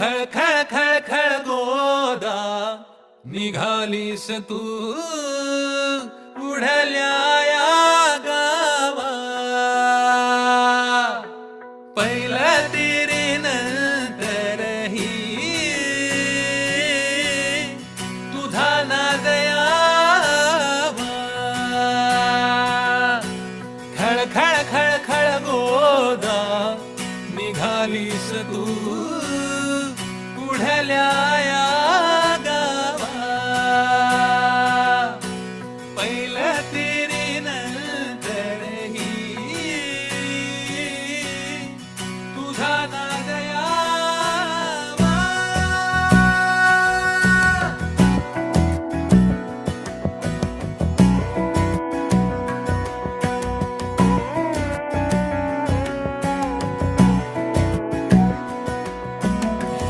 खळ खळ खळ खळ गोदा निघालीस तू. उडल्या या गावा. पहिल्या नंतरही तुझा नाद यावा. खळ खळ खळ खळ गोदा निघालीस तू. pelea.